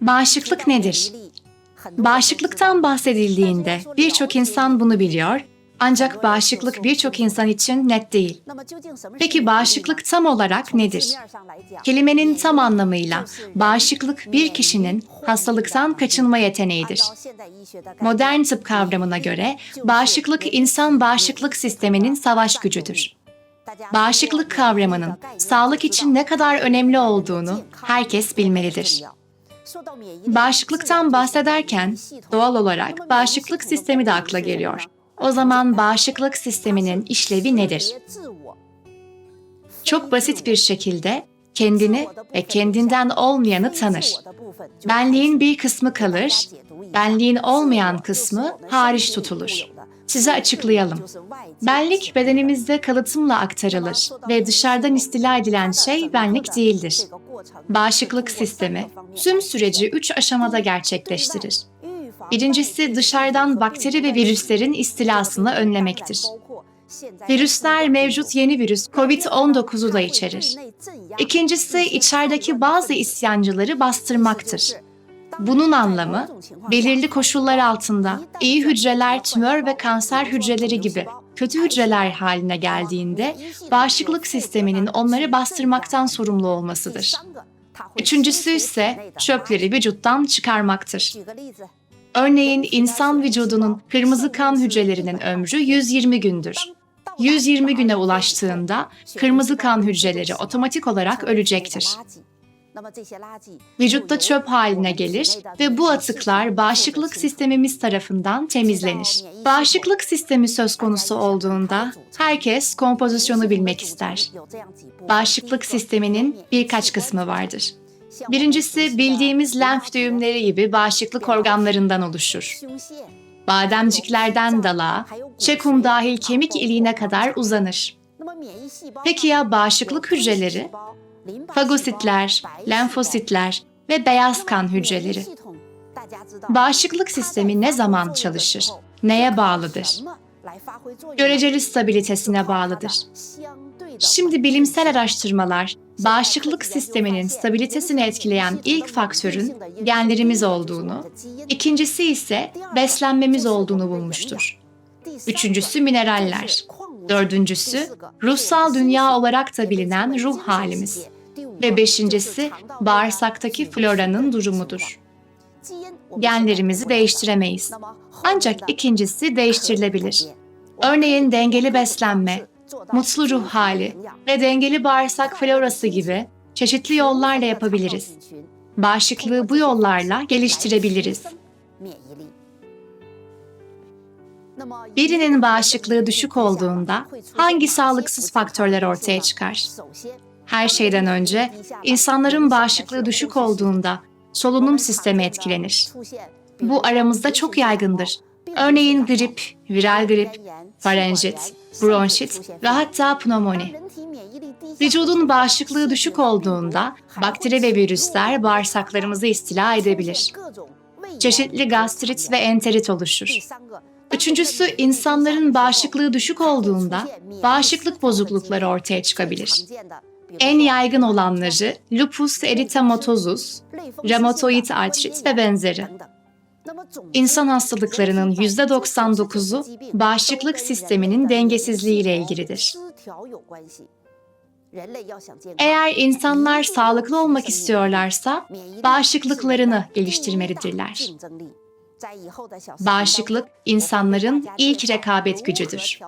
Bağışıklık nedir? Bağışıklıktan bahsedildiğinde birçok insan bunu biliyor ancak bağışıklık birçok insan için net değil. Peki bağışıklık tam olarak nedir? Kelimenin tam anlamıyla bağışıklık bir kişinin hastalıktan kaçınma yeteneğidir. Modern tıp kavramına göre bağışıklık insan bağışıklık sisteminin savaş gücüdür. Bağışıklık kavramının sağlık için ne kadar önemli olduğunu herkes bilmelidir. Bağışıklıktan bahsederken doğal olarak bağışıklık sistemi de akla geliyor. O zaman bağışıklık sisteminin işlevi nedir? Çok basit bir şekilde kendini ve kendinden olmayanı tanır. Benliğin bir kısmı kalır, benliğin olmayan kısmı hariç tutulur. Size açıklayalım. Benlik bedenimizde kalıtımla aktarılır ve dışarıdan istila edilen şey benlik değildir. Bağışıklık sistemi tüm süreci üç aşamada gerçekleştirir. Birincisi dışarıdan bakteri ve virüslerin istilasını önlemektir. Virüsler mevcut yeni virüs COVID-19'u da içerir. İkincisi içerideki bazı isyancıları bastırmaktır. Bunun anlamı belirli koşullar altında iyi hücreler tümör ve kanser hücreleri gibi kötü hücreler haline geldiğinde bağışıklık sisteminin onları bastırmaktan sorumlu olmasıdır. Üçüncüsü ise çöpleri vücuttan çıkarmaktır. Örneğin insan vücudunun kırmızı kan hücrelerinin ömrü 120 gündür. 120 güne ulaştığında kırmızı kan hücreleri otomatik olarak ölecektir. Vücutta çöp haline gelir ve bu atıklar bağışıklık sistemimiz tarafından temizlenir. Bağışıklık sistemi söz konusu olduğunda herkes kompozisyonu bilmek ister. Bağışıklık sisteminin birkaç kısmı vardır. Birincisi bildiğimiz lenf düğümleri gibi bağışıklık organlarından oluşur. Bademciklerden dalağa, çekum dahil kemik iliğine kadar uzanır. Peki ya bağışıklık hücreleri? Fagositler, lenfositler ve beyaz kan hücreleri. Bağışıklık sistemi ne zaman çalışır? Neye bağlıdır? Göreceli stabilitesine bağlıdır. Şimdi bilimsel araştırmalar bağışıklık sisteminin stabilitesini etkileyen ilk faktörün genlerimiz olduğunu, ikincisi ise beslenmemiz olduğunu bulmuştur. Üçüncüsü mineraller, dördüncüsü ruhsal dünya olarak da bilinen ruh halimiz ve beşincisi bağırsaktaki floranın durumudur. Genlerimizi değiştiremeyiz. Ancak ikincisi değiştirilebilir. Örneğin dengeli beslenme, mutlu ruh hali ve dengeli bağırsak florası gibi çeşitli yollarla yapabiliriz. Bağışıklığı bu yollarla geliştirebiliriz. Birinin bağışıklığı düşük olduğunda hangi sağlıksız faktörler ortaya çıkar? Her şeyden önce insanların bağışıklığı düşük olduğunda solunum sistemi etkilenir. Bu aramızda çok yaygındır. Örneğin grip, viral grip, farenjit, bronşit ve hatta pnömoni. Vücudun bağışıklığı düşük olduğunda bakteri ve virüsler bağırsaklarımızı istila edebilir. Çeşitli gastrit ve enterit oluşur. Üçüncüsü insanların bağışıklığı düşük olduğunda bağışıklık bozuklukları ortaya çıkabilir. En yaygın olanları lupus eritematosus, reumatoid artrit ve benzeri. İnsan hastalıklarının %99'u bağışıklık sisteminin dengesizliği ile ilgilidir. Eğer insanlar sağlıklı olmak istiyorlarsa bağışıklıklarını geliştirmelidirler. Bağışıklık insanların ilk rekabet gücüdür.